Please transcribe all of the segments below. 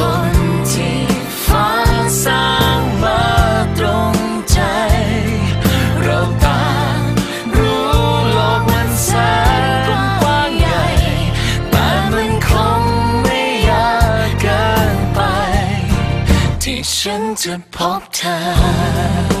คนที่ฟ้าสร้างมาตรงใจ เราตางรู้โลกมันแสนกว้างใหญ่ แต่มันคงไม่ยากเกินไป ที่ฉันจะพบเธอ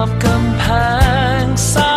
อบกำแพงสร้าง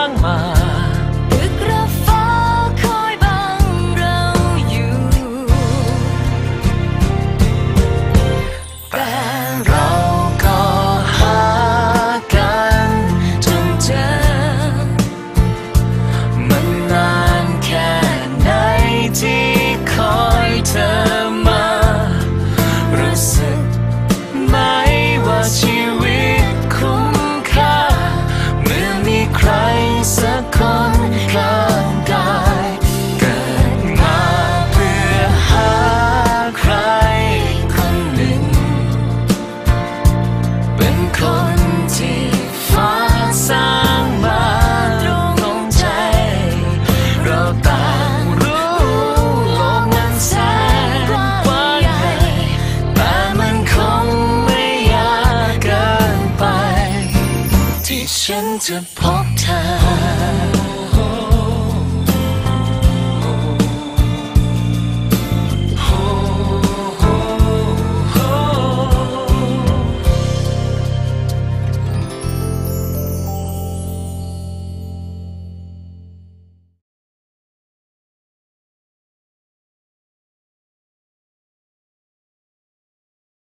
ที่ฉันจะพบเธอ